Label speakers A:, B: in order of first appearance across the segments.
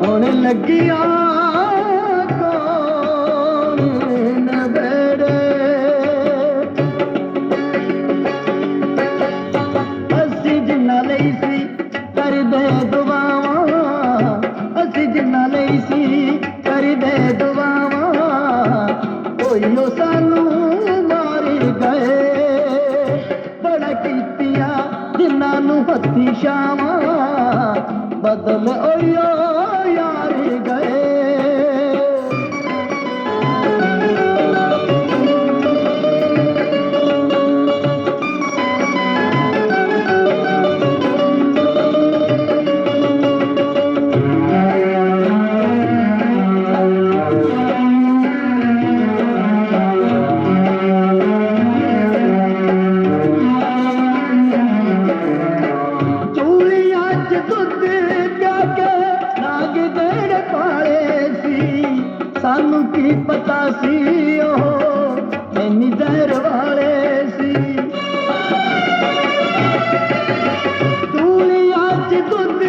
A: ਹੁਣ ਲੱਗਿਆ ਕੌਣ ਨਬੜੇ ਅਸੀਂ ਜਿੰਨਾ ਲਈ ਸੀ ਕਰਦੇ ਦੁਆਵਾਂ ਅਸੀਂ ਜਿੰਨਾ ਲਈ ਸੀ ਕਰਦੇ ਦੁਆਵਾਂ ਕੋਈ ਉਹ ਸਾਨੂੰ Şam'a Badal oyuyor ਸਾਨੂੰ ਪਤਾ ਸੀ ਉਹ ਇੰਨੀ ਜ਼ਹਿਰ ਵਾਲੇ ਸੀ। ਚੂੜੀਆਂ ਚ ਦੁੱਧ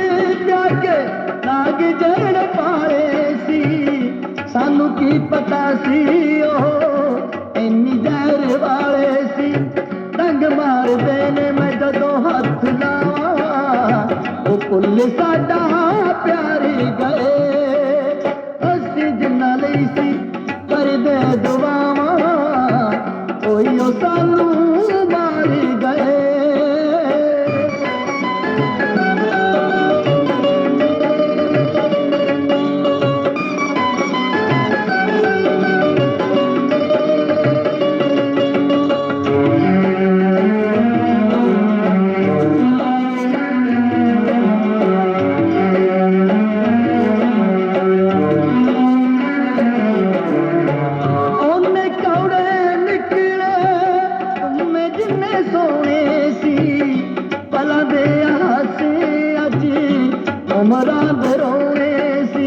A: ਪਿਆ ਕੇ ਨਾਗ ਦੇੜ ਪਾਲੇ ਸੀ। ਸਾਨੂੰ ਕੀ ਪਤਾ ਸੀ ਉਹ ਇੰਨੀ ਜ਼ਹਿਰ ਵਾਲੇ ਸੀ। ਡੰਗ ਮਾਰਦੇ ਨੇ ਮੈਂ ਜਦੋਂ ਹੱਥ ਲਾਵਾਂ, ਉਹ ਕੁੱਲ ਸਾਡਾ ਪਿਆਰੀ ਗਏ। ਉਮਰਾਂ ਦੇ ਰੋਣੇ ਸੀ।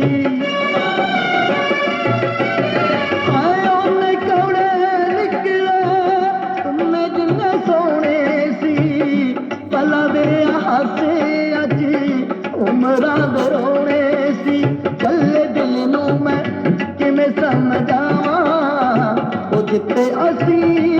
A: ਹਾਏ ਉਹਨੇ ਕੌੜੇ ਨਿਕਲੇ ਤੁਮੇ ਜਿੰਨੇ ਸੋਹਣੇ ਸੀ। ਪਲਾਂ ਦੇ ਹਾਸੇ ਅੱਜ ਉਮਰਾਂ ਦੇ ਰੋਣੇ ਸੀ। ਕੱਲੇ ਦਿਲ ਨੂੰ ਮੈਂ ਕਿਵੇਂ ਸਮਝਾਵਾਂ, ਉਹ ਜਿੱਤੇ ਅਸੀਂ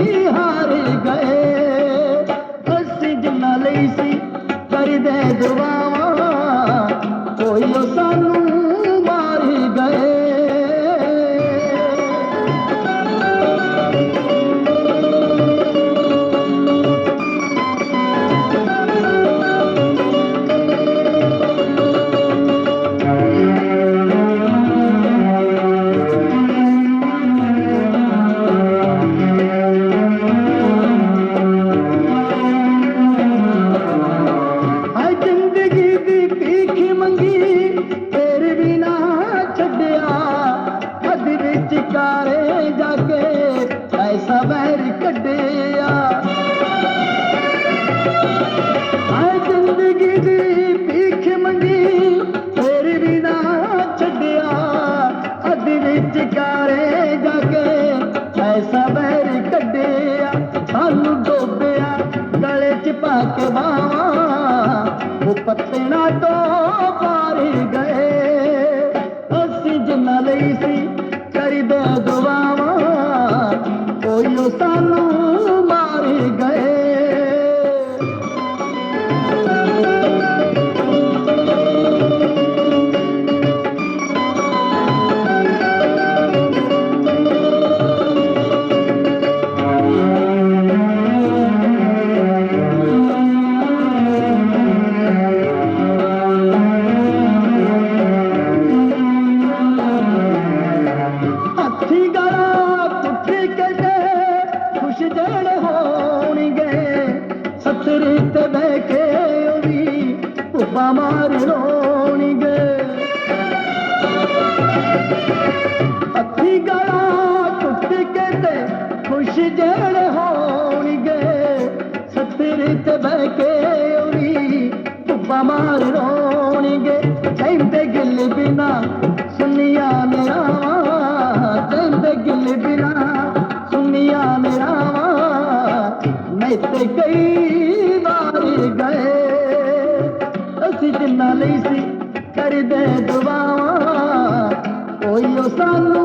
A: ਹੱਦ ਕਾਰੇ ਜਾ ਕੇ ਐਸਾ ਵੈਰ ਕੱਢਿਆ। ਹਾਏ ਜ਼ਿੰਦਗੀ ਦੀ ਭੀਖ ਮੰਗੀ, ਫੇਰ ਵੀ ਨਾ ਛੱਡਿਆ। ਹੱਦ ਵਿੱਚ ਕਾਰੇ ਜਾ ਕੇ ਐਸਾ ਵੈਰ ਕੱਢਿਆ। ਸਾਨੂੰ ਡੋਬਿਆ, ਗਲੇ ਚ ਪਾ ਕੇ ਬਾਵਾਂ ਉਹ ਪੱਤਣਾ ਤੋਂ मारी मारे गए। ਜਿਹੜੇ ਹੋਣਗੇ ਸਤਰੀ ਤੇ ਬਹਿ ਕੇ ਉਹ ਵੀ ਉੱਪਾ ਮਾਰ ਰੋਣਗੇ ਕਹਿੰਦੇ ਗਿੱਲ ਬਿਨਾ বেদবা ওই সানু